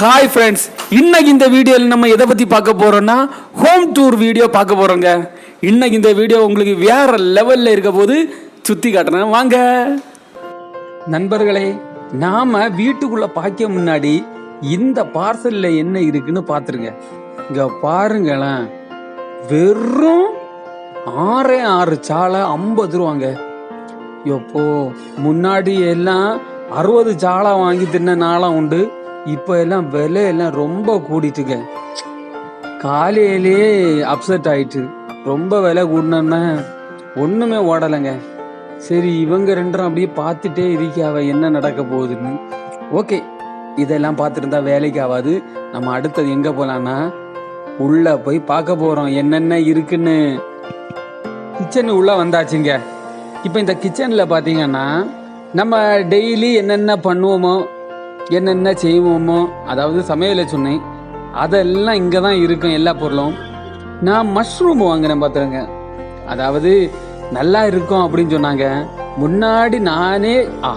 Hi friends இன்னைக்கு இந்த வீடியோவில் நம்ம எதை பற்றி பார்க்க போகிறோம்னா ஹோம் டூர் வீடியோ பார்க்க போகிறோங்க இன்னைக்கு இந்த வீடியோ உங்களுக்கு வேற லெவலில் இருக்க போது சுற்றி காட்டுறேன். வாங்க. நண்பர்களே நாம் வீட்டுக்குள்ளே பார்க்க முன்னாடி இந்த பார்சல்ல என்ன இருக்குன்னு பார்த்துருங்க. இங்கே பாருங்களேன். வெறும் ஆறே ஆறு சாலை ஐம்பது ரூபாங்க. எப்போ? முன்னாடி எல்லாம் அறுபது சாலை வாங்கி தின்ன நாளாக உண்டு. இப்போ எல்லாம் விலை எல்லாம் ரொம்ப கூடிட்டுங்க. காலையிலேயே அப்செட் ஆயிட்டு ரொம்ப விலை கூடினோன்னா ஒன்றுமே ஓடலைங்க. சரி இவங்க ரெண்டும் அப்படியே பார்த்துட்டே இருக்காவ என்ன நடக்க போகுதுன்னு. ஓகே இதெல்லாம் பார்த்துட்டு இருந்தா வேலைக்கு ஆகாது. நம்ம அடுத்தது எங்கே போகலான்னா உள்ளே போய் பார்க்க போகிறோம் என்னென்ன இருக்குன்னு. கிச்சன் உள்ள வந்தாச்சுங்க. இப்போ இந்த கிச்சனில் பார்த்தீங்கன்னா நம்ம டெய்லி என்னென்ன பண்ணுவோமோ என்னென்ன செய்வோமோ அதாவது சமையலை சொன்னேன் அதெல்லாம் இங்கே தான் இருக்கும் எல்லா பொருளும். நான் மஷ்ரூம் வாங்கினேன் பார்த்துருங்க அதாவது நல்லா இருக்கும் அப்படின்னு சொன்னாங்க. முன்னாடி நானே ஆ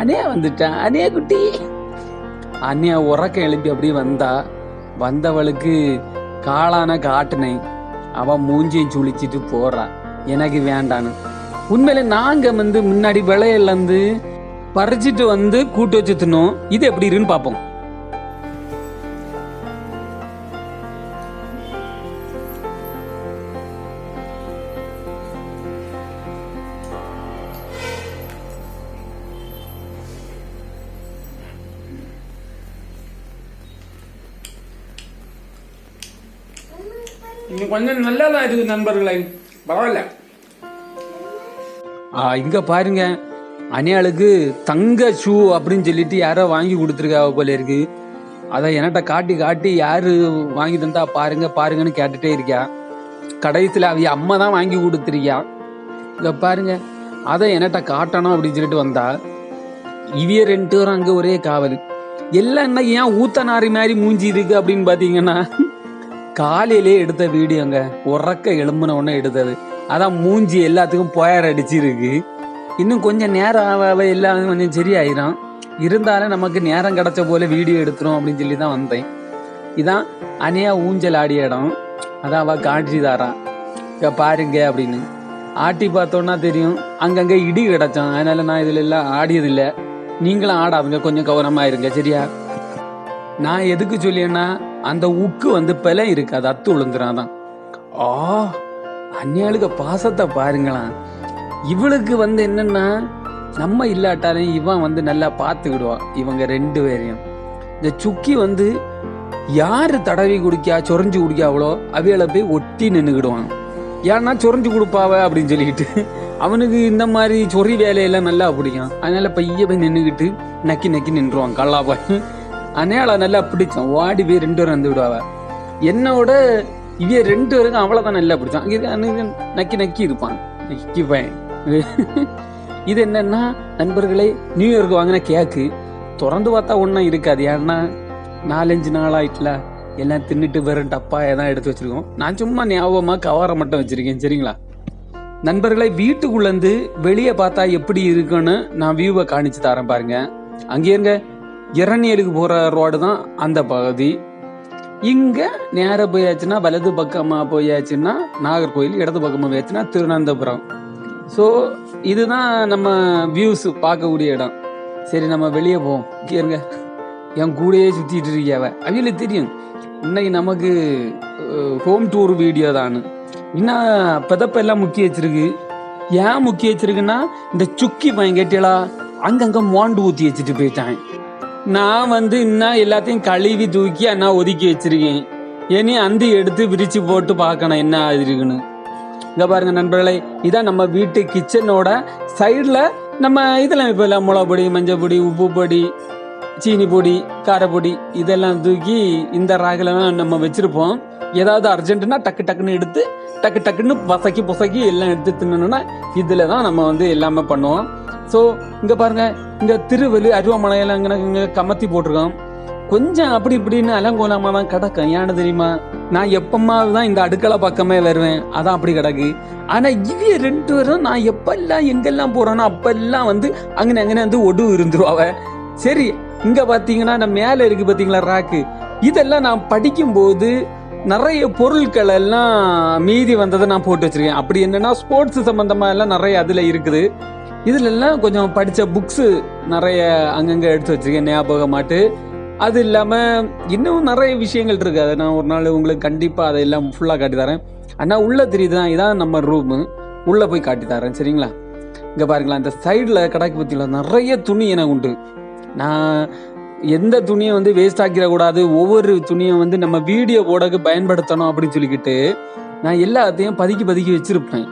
அனே வந்துட்டேன் அனே குட்டி. அண்ணியா உறக்கம் எழுப்பி அப்படியே வந்தா வந்தவளுக்கு காளான காட்டுனை. அவன் மூஞ்சியும் சுழிச்சிட்டு போறா. எனக்கு வேண்டான்னு. உண்மையில நாங்க வந்து முன்னாடி விளையல்ல இருந்து பறிச்சிட்டு வந்து கூட்டு வச்சு தின்னோம். இது எப்படி இருக்குன்னு பார்ப்போம். கொஞ்சம் நல்லா தான் இருக்கு நண்பர்களே. பரவாயில்ல. இங்க பாருங்க. அனியாளுக்கு தங்க ஷூ அப்படின்னு சொல்லிட்டு யாரோ வாங்கி கொடுத்துருக்காவ போல இருக்கு. அதை என்கிட்ட காட்டி காட்டி யாரு வாங்கி தந்தா பாருங்க பாருங்கன்னு கேட்டுட்டே இருக்கியா கடைசியில் அவைய அம்மா தான் வாங்கி கொடுத்துருக்கியா இங்க பாருங்க அதை என்கிட்ட காட்டணும் அப்படின்னு சொல்லிட்டு வந்தா. இவிய ரெண்டு பேரும் அங்கே ஒரே காவல். எல்லாம் என்ன ஏன் ஊத்தனாரி மாதிரி மூஞ்சி இருக்கு அப்படின்னு பார்த்தீங்கன்னா காலையிலே எடுத்த வீடியோங்க உறக்க எலும்புன உடனே எடுத்தது. அதான் மூஞ்சி எல்லாத்துக்கும் போயர் அடிச்சிருக்கு. இன்னும் கொஞ்சம் நேரம் ஆக ஆக எல்லாம் கொஞ்சம் சரியாயிரும். இருந்தாலும் நமக்கு நேரம் கிடைச்ச போல வீடியோ எடுத்துரும் அப்படின்னு சொல்லி தான் வந்தேன். இதான் அனியா ஊஞ்சல் ஆடிய இடம். அதான் அவள் காட்சி தாரா இங்க பாருங்க அப்படின்னு. ஆட்டி பார்த்தோன்னா தெரியும் அங்கங்கே இடி கிடச்சோம் அதனால நான் இதில் எல்லாம் ஆடியதில்லை. நீங்களும் ஆடாதுங்க கொஞ்சம் கவனமாக இருங்க சரியா? நான் எதுக்கு சொல்லியேன்னா அந்த உக்கு வந்து பிழை இருக்கு அது அத்து விழுந்துறாதான் ஆ அந்நியாளுக்கு பாசத்தை பாருங்களேன். இவளுக்கு வந்து என்னன்னா நம்ம இல்லாட்டாலும் இவன் வந்து நல்லா பார்த்துக்கிடுவான் இவங்க ரெண்டு பேரையும். இந்த சுக்கி வந்து யார் தடவி குடிக்கா சொரிஞ்சு குடிக்காவளோ அவைகளை போய் ஒட்டி நின்றுக்கிடுவான் ஏன்னா சொரிஞ்சு கொடுப்பாவ அப்படின்னு சொல்லிக்கிட்டு அவனுக்கு இந்த மாதிரி சொறி வேலையெல்லாம் நல்லா பிடிக்கும். அதனால பைய போய் நின்றுக்கிட்டு நக்கி நக்கி நின்றுவான் கல்லா போய். அதனால நல்லா பிடிச்சான் ஓடி போய் ரெண்டு பேரும் வந்து விடுவாவ. என்னோட இவ ரெண்டு பேருக்கும் அவ்வளோதான் தான் நல்லா பிடிச்சான். அங்க நக்கி நக்கி இருப்பான். நக்கி பையன் இது என்னன்னா நண்பர்களே நியூ இயர்க்கு வாங்கின கேக்கு திறந்து பார்த்தா ஒன்றும் இருக்காது. ஏன்னா நாலஞ்சு நாள் ஆயிட்டுல எல்லாம் தின்னுட்டு வெறும் டப்பா தான் எடுத்து வச்சிருக்கோம். நான் சும்மா ஞாபகமாக கவரை மட்டும் வச்சிருக்கேன் சரிங்களா? நண்பர்களை வீட்டுக்குள்ளேருந்து வெளியே பார்த்தா எப்படி இருக்குன்னு நான் வியூவை காணிச்சு தரேன் பாருங்க. அங்கேருங்க இரணியலுக்கு போகிற ரோடு தான் அந்த பகுதி. இங்கே நேராக போயாச்சுன்னா வலது பக்கமாக போயாச்சுன்னா நாகர்கோயில் இடது பக்கமாக போயாச்சுன்னா திருவனந்தபுரம். ஸோ இதுதான் நம்ம வியூஸ் பார்க்கக்கூடிய இடம். சரி நம்ம வெளியே போவோம். கேருங்க என் கூடயே சுற்றிட்டு இருக்கியாவ அவங்களுக்கு தெரியும். இன்னைக்கு நமக்கு ஹோம் டூர் வீடியோ தான் இன்னும் பிதப்பெல்லாம் முக்கிய வச்சிருக்கு. ஏன் முக்கிய வச்சிருக்குன்னா இந்த சுக்கி பையன் கேட்டியலா அங்கங்கே மோண்டு ஊற்றி வச்சுட்டு போயிட்டான். நான் வந்து இன்னும் எல்லாத்தையும் கழுவி தூக்கி அண்ணா ஒதுக்கி வச்சிருக்கேன். இனி அந்த எடுத்து விரிச்சு போட்டு பார்க்கணும் என்ன இருக்குன்னு இங்க பாருங்க நண்பர்களே இதான் நம்ம வீட்டு கிச்சனோட சைடில் நம்ம இதெல்லாம் இப்போ எல்லாம் மஞ்சள் பொடி உப்பு பொடி சீனி பொடி காரப்பொடி இதெல்லாம் தூக்கி இந்த ராகிலலாம் நம்ம வச்சுருப்போம். ஏதாவது அர்ஜென்ட்னா டக்கு டக்குன்னு எடுத்து டக்கு டக்குன்னு பசக்கி புசக்கி எல்லாம் எடுத்து தின்னணும்னா இதில் தான் நம்ம வந்து எல்லாமே பண்ணுவோம். ஸோ இங்கே பாருங்க இங்கே திருவள்ளி அருவாமலையெல்லாம் இங்கே இங்கே கமத்தி போட்டிருக்கோம். கொஞ்சம் அப்படி இப்படின்னு அலங்கோலமாக தான் கிடக்கும். ஏன்னு தெரியுமா? நான் எப்பமாவது தான் இந்த அடுக்களை பக்கமே வருவேன். அதான் அப்படி கிடக்கு. ஆனா இவிய ரெண்டு பேரும் நான் எப்பெல்லாம் எங்கெல்லாம் போறேனோ அப்பெல்லாம் வந்து அங்கே அங்கே வந்து ஒடு இருந்துருவாவ. சரி இங்க பாத்தீங்கன்னா நான் மேலே இருக்கு பாத்தீங்களா ராக்கு இதெல்லாம் நான் படிக்கும்போது நிறைய பொருட்கள் எல்லாம் மீதி வந்ததை நான் போட்டு வச்சிருக்கேன். அப்படி என்னன்னா ஸ்போர்ட்ஸ் சம்பந்தமா எல்லாம் நிறைய அதுல இருக்குது. இதுல எல்லாம் கொஞ்சம் படிச்ச புக்ஸ் நிறைய அங்கங்க எடுத்து வச்சிருக்கேன் ஞாபகமாட்டு. அது இல்லாமல் இன்னும் நிறைய விஷயங்கள் இருக்குது அதை நான் ஒரு நாள் உங்களுக்கு கண்டிப்பாக அதை எல்லாம் ஃபுல்லாக காட்டி தரேன். அண்ணா உள்ள தெரியுதுதான் இதான் நம்ம ரூமு உள்ளே போய் காட்டி தரேன் சரிங்களா? இங்கே பாருங்களா இந்த சைடில் கடைக்கு பற்றியில் நிறைய துணி எனக்கு உண்டு. நான் எந்த துணியை வந்து வேஸ்ட் ஆக்கிடக்கூடாது ஒவ்வொரு துணியை வந்து நம்ம வீடியோ போடக்கு பயன்படுத்தணும் அப்படின்னு சொல்லிக்கிட்டு நான் எல்லாத்தையும் பதுக்கி பதுக்கி வச்சுருப்பேன்.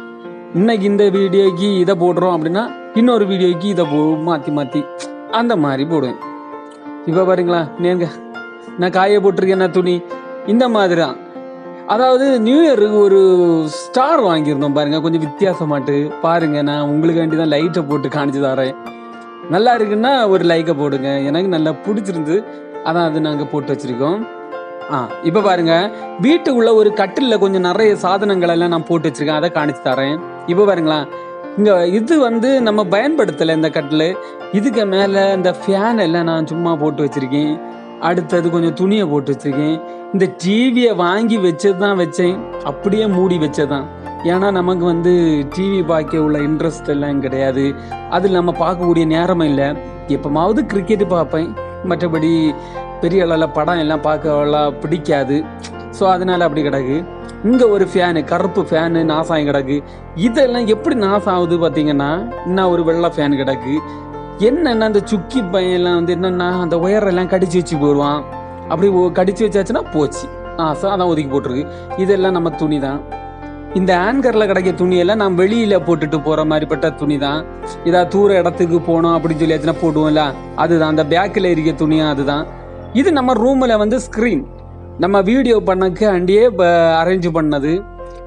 இன்னைக்கு இந்த வீடியோக்கு இதை போடுறோம் அப்படின்னா இன்னொரு வீடியோக்கு இதை போ மாற்றி மாற்றி அந்த மாதிரி போடுவேன். இப்போ பாருங்களா நேருங்க. நான் காய போட்டிருக்கேன் நான் துணி. இந்த மாதிரி தான் அதாவது நியூ இயருக்கு ஒரு ஸ்டார் வாங்கியிருந்தோம் பாருங்க கொஞ்சம் வித்தியாசமாட்டு. பாருங்க நான் உங்களுக்கு வேண்டி தான் லைட்டை போட்டு காணிச்சு தரேன். நல்லா இருக்குன்னா ஒரு லைக்கை போடுங்க. எனக்கு நல்லா பிடிச்சிருந்து அதான் அது நாங்கள் போட்டு வச்சுருக்கோம். ஆ இப்போ பாருங்க வீட்டுக்குள்ள ஒரு கட்டிலில் கொஞ்சம் நிறைய சாதனங்கள் எல்லாம் நான் போட்டு வச்சிருக்கேன் அதை காணிச்சு தரேன். இப்போ பாருங்களா இங்கே இது வந்து நம்ம பயன்படுத்தலை இந்த கட்டில். இதுக்கு மேலே இந்த ஃபேன் எல்லாம் நான் சும்மா போட்டு வச்சுருக்கேன். அடுத்தது கொஞ்சம் துணியை போட்டு வச்சுருக்கேன். இந்த டிவியை வாங்கி வச்சது தான் வச்சேன். அப்படியே மூடி வச்சதான் ஏன்னா நமக்கு வந்து டிவி பார்க்க உள்ள இன்ட்ரெஸ்ட் எல்லாம் கிடையாது. அதில் நம்ம பார்க்கக்கூடிய நேரமும் இல்லை. எப்பமாவது கிரிக்கெட்டு பார்ப்பேன். மற்றபடி பெரிய அளவில் படம் எல்லாம் பார்க்கலாம் பிடிக்காது. ஸோ அதனால் அப்படி கிடக்கு. இங்கே ஒரு ஃபேனு கருப்பு ஃபேனு நாசாயம் கிடக்கு. இதெல்லாம் எப்படி நாசம் ஆகுது பார்த்தீங்கன்னா இன்னும் ஒரு வெள்ளை ஃபேன் கிடக்கு. என்னென்னா அந்த சுக்கி பையன்லாம் வந்து என்னென்னா அந்த ஒயரெல்லாம் கடிச்சு வச்சு போயிடுவான் அப்படி கடிச்சு வச்சாச்சுன்னா போச்சு. நாசம் அதான் ஒதுக்கி போட்டிருக்கு. இதெல்லாம் நம்ம துணி தான் இந்த ஆங்கரில் கிடைக்க துணியெல்லாம் நான் வெளியில் போட்டுட்டு போகிற மாதிரிப்பட்ட துணி தான் இதாக தூர இடத்துக்கு போனோம் அப்படின்னு சொல்லியாச்சுன்னா போடுவோம்ல. அதுதான். அந்த பேக்கில் இருக்க துணியும் அதுதான். இது நம்ம ரூமில் வந்து ஸ்க்ரீன் நம்ம வீடியோ பண்ணக்கு அண்டியே அரேஞ்ச் பண்ணது.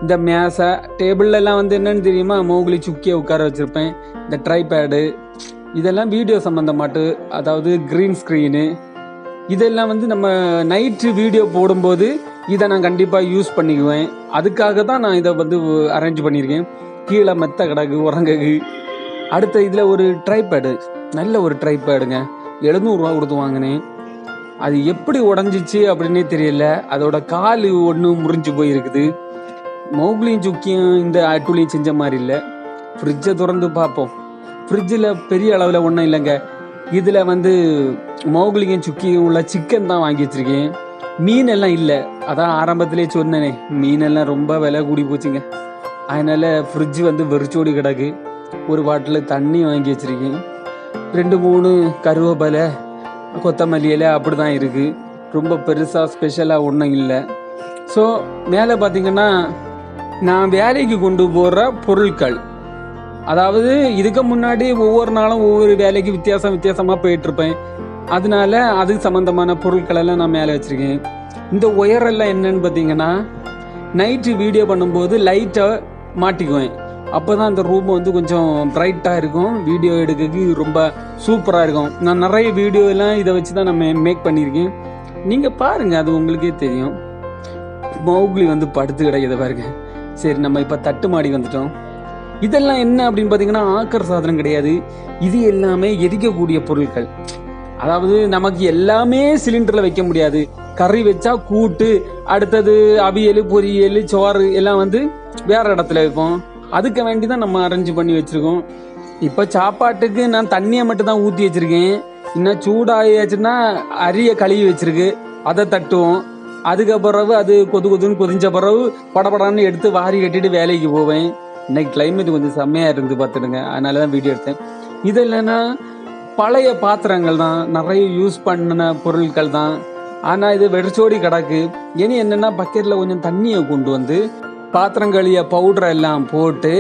இந்த மேசை டேபிள்லலாம் வந்து என்னன்னு தெரியுமா? மோகுலி சுக்கியை உட்கார வச்சுருப்பேன். இந்த ட்ரைபேடு இதெல்லாம் வீடியோ சம்மந்தமாட்டு அதாவது க்ரீன் ஸ்க்ரீனு இதெல்லாம் வந்து நம்ம நைட்டு வீடியோ போடும்போது இதை நான் கண்டிப்பாக யூஸ் பண்ணிக்குவேன். அதுக்காக தான் நான் இதை வந்து அரேஞ்ச் பண்ணியிருக்கேன். கீழே மெத்த கிடக்கு உரங்ககு அடுத்த இதில் ஒரு ட்ரைபேடு நல்ல ஒரு ட்ரைபேடுங்க எழுநூறுவா கொடுத்து வாங்கினேன். அது எப்படி உடஞ்சிச்சு அப்படின்னே தெரியல. அதோட கால் ஒன்று முறிஞ்சு போயிருக்குது. மௌக்லியும் சுக்கியும் இந்த அட்டுலையும் செஞ்ச மாதிரி இல்லை. ஃப்ரிட்ஜை திறந்து பார்ப்போம். ஃப்ரிட்ஜில் பெரிய அளவில் ஒன்றும் இல்லைங்க. இதில் வந்து மௌக்லியும் சுக்கியும் உள்ள சிக்கன் தான் வாங்கி வச்சுருக்கேன். மீன் எல்லாம் இல்லை. அதான் ஆரம்பத்திலே சொன்னேனே. மீன் எல்லாம் ரொம்ப விலை கூடி போச்சுங்க. அதனால் ஃப்ரிட்ஜ் வந்து வெறிச்சோடி கிடக்கு. ஒரு பாட்டில் தண்ணி வாங்கி வச்சுருக்கேன். ரெண்டு மூணு கருவேப்பிலை கொத்தமல்லி இலை அப்படி தான் இருக்குது ரொம்ப பெருசாக ஸ்பெஷலாக ஒன்றும் இல்லை. ஸோ மேலே பார்த்தீங்கன்னா நான் வேலைக்கு கொண்டு போகிற பொருட்கள். அதாவது இதுக்கு முன்னாடி ஒவ்வொரு நாளும் ஒவ்வொரு வேலைக்கு வித்தியாசம் வித்தியாசமாக போயிட்டுருப்பேன். அதனால அது சம்மந்தமான பொருட்கள் எல்லாம் நான் மேலே வச்சுருக்கேன். இந்த ஒயரெல்லாம் என்னன்னு பார்த்தீங்கன்னா நைட்டு வீடியோ பண்ணும்போது லைட்டை மாட்டிக்குவேன். அப்போ தான் அந்த ரூம் வந்து கொஞ்சம் பிரைட்டாக இருக்கும். வீடியோ எடுக்கிறதுக்கு ரொம்ப சூப்பராக இருக்கும். நான் நிறைய வீடியோ எல்லாம் இதை வச்சு தான் நம்ம மேக் பண்ணியிருக்கேன். நீங்கள் பாருங்கள் அது உங்களுக்கே தெரியும். மௌக்லி வந்து படுத்து கிடைக்கிது பாருங்க. சரி நம்ம இப்போ தட்டு மாடி வந்துட்டோம். இதெல்லாம் என்ன அப்படின்னு பார்த்தீங்கன்னா ஆக்கர் சாதனம் கிடையாது. இது எல்லாமே எரிக்கக்கூடிய பொருட்கள். அதாவது நமக்கு எல்லாமே சிலிண்டரில் வைக்க முடியாது. கறி வச்சா கூட்டு அடுத்தது அவியல் பொரியல் சோறு எல்லாம் வந்து வேற இடத்துல வைப்போம். அதுக்கு வேண்டி தான் நம்ம அரேஞ்ச் பண்ணி வச்சுருக்கோம். இப்போ சாப்பாட்டுக்கு நான் தண்ணியை மட்டும் தான் ஊற்றி வச்சிருக்கேன். இன்னும் சூடாயாச்சுன்னா அரிய கழுவி வச்சுருக்கு. அதை தட்டுவோம். அதுக்கு பிறகு அது கொது கொதுன்னு கொதிஞ்ச பிறகு படபடன்னு எடுத்து வாரி கட்டிட்டு வேலைக்கு போவேன். இன்னைக்கு கிளைமேட் கொஞ்சம் செம்மையாக இருந்து பார்த்துடுங்க. அதனால தான் வீடியோ எடுத்தேன். இது இல்லைன்னா பழைய பாத்திரங்கள் தான். நிறைய யூஸ் பண்ணின பொருட்கள் தான். ஆனால் இது வெடிச்சோடி கிடக்கு. இனி என்னென்னா பக்கெட்டில் கொஞ்சம் தண்ணியை கொண்டு வந்து பாத்திரம் கழுவிய பவுடர் எல்லாம் போட்டு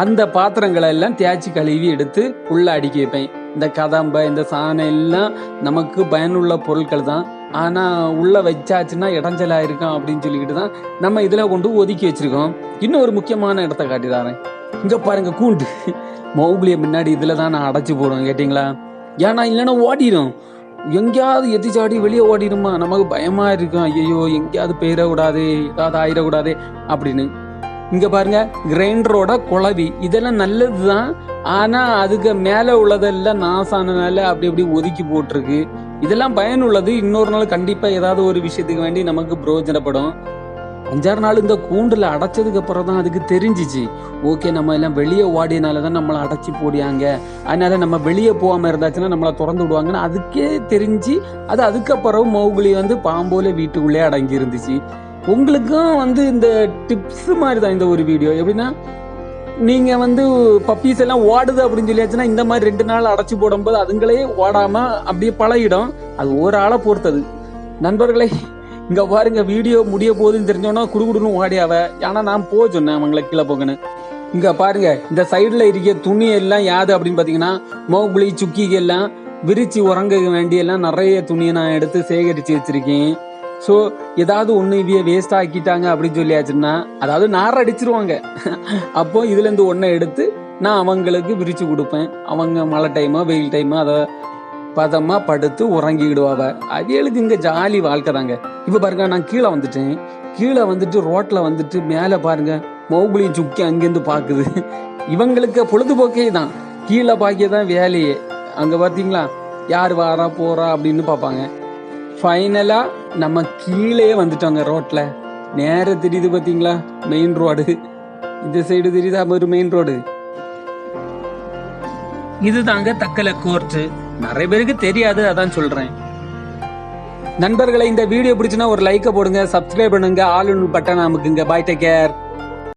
அந்த பாத்திரங்களை எல்லாம் தேய்ச்சி கழுவி எடுத்து உள்ள அடுக்கி வைப்பேன். இந்த கதம்பை இந்த சாணம் எல்லாம் நமக்கு பயனுள்ள பொருட்கள் தான். ஆனால் உள்ள வச்சாச்சுன்னா இடைஞ்சலாக இருக்கும் அப்படின்னு சொல்லிக்கிட்டு தான் நம்ம இதில் கொண்டு ஒதுக்கி வச்சிருக்கோம். இன்னும் ஒரு முக்கியமான இடத்த காட்டி தரேன். இங்க பாருங்க கூண்டு. மௌகுலிய முன்னாடி இதில் தான் நான் அடைச்சி போடுவேன் கேட்டிங்களா? ஏன்னா இல்லைன்னா ஓடிடும் எங்கேயாவது எத்திச்சாடி வெளியே ஓடிடுமா? நமக்கு பயமா இருக்கும் ஐயோ எங்கேயாவது போயிடக்கூடாது ஏதாவது ஆயிடக்கூடாது அப்படின்னு. இங்க பாருங்க கிரைண்டரோட குழவி. இதெல்லாம் நல்லது தான் ஆனா அதுக்கு மேல உள்ளதெல்லாம் நாசானனால அப்படி அப்படி ஒதுக்கி போட்டிருக்கு. இதெல்லாம் பயனுள்ளது. இன்னொரு நாள் கண்டிப்பா ஏதாவது ஒரு விஷயத்துக்கு வேண்டி நமக்கு பிரயோஜனப்படும். அஞ்சாறு நாள் இந்த கூண்டில் அடைச்சதுக்கு அப்புறம் தான் அதுக்கு தெரிஞ்சிச்சு. ஓகே நம்ம எல்லாம் வெளியே ஓடினால தான் நம்மளை அடைச்சி போடியாங்க அதனால நம்ம வெளியே போகாமல் இருந்தாச்சுன்னா நம்மளை திறந்து விடுவாங்கன்னு அதுக்கே தெரிஞ்சு அது அதுக்கப்புறம் மௌகுலி வந்து பாம்போல வீட்டுக்குள்ளே அடங்கி இருந்துச்சு. உங்களுக்கும் வந்து இந்த டிப்ஸ் மாதிரி தான் இந்த ஒரு வீடியோ எப்படின்னா நீங்க வந்து பப்பீஸ் எல்லாம் ஓடுது அப்படின்னு சொல்லியாச்சுன்னா இந்த மாதிரி ரெண்டு நாள் அடைச்சி போடும்போது அதுங்களே ஓடாம அப்படியே பழகிடும். அது ஒரு ஆளை பொறுத்தது. நண்பர்களே இங்க பாருங்க வீடியோ முடிய போகுதுன்னு தெரிஞ்சோன்னா குடுகுடுன்னு ஓடியாவ ஏன்னா நான் போக சொன்னேன் அவங்கள கீழே போகன்னு இங்க பாருங்க இந்த சைடுல இருக்க துணி எல்லாம் யாது அப்படின்னு பாத்தீங்கன்னா மோகுலி சுக்கிக்கு எல்லாம் விரிச்சு உறங்க வேண்டிய எல்லாம் நிறைய துணியை நான் எடுத்து சேகரிச்சு வச்சிருக்கேன். ஸோ ஏதாவது ஒன்று இவைய வேஸ்ட் ஆக்கிட்டாங்க அப்படின்னு சொல்லியாச்சுன்னா அதாவது நார் அடிச்சிருவாங்க. அப்போ இதுலேருந்து ஒன்றை எடுத்து நான் அவங்களுக்கு விரிச்சு கொடுப்பேன். அவங்க மழை டைமோ வெயில் டைமோ அதை பதமாக படுத்து உறங்கிடுவாவ அவியலுக்கு இங்கே ஜாலி வாழ்க்கை தாங்க. இப்போ பாருங்க நான் கீழே வந்துட்டேன். கீழே வந்துட்டு ரோட்டில் வந்துட்டு மேலே பாருங்க மௌகுலியும் சுக்கி அங்கேருந்து பார்க்குது இவங்களுக்கு பொழுதுபோக்கே தான் கீழே பாக்கிய தான் வேலையே. அங்கே பார்த்தீங்களா யார் வாரா போகிறா அப்படின்னு பார்ப்பாங்க. ஃபைனலாக நம்ம கீழே வந்துட்டோங்க ரோட்டில் நேர தெரியுது பார்த்தீங்களா மெயின் ரோடு இந்த சைடு தெரியுதா? ஒரு மெயின் ரோடு இதுதாங்க தக்கலை கோர்ட்டு நிறைய பேருக்கு தெரியாது அதான் சொல்கிறேன் நண்பர்களை இந்த வீடியோ பிடிச்சுன்னா ஒரு லைக்கை போடுங்க சப்ஸ்கிரைப் பண்ணுங்க ஆல் பட்டன் அமுக்குங்க. Bye take care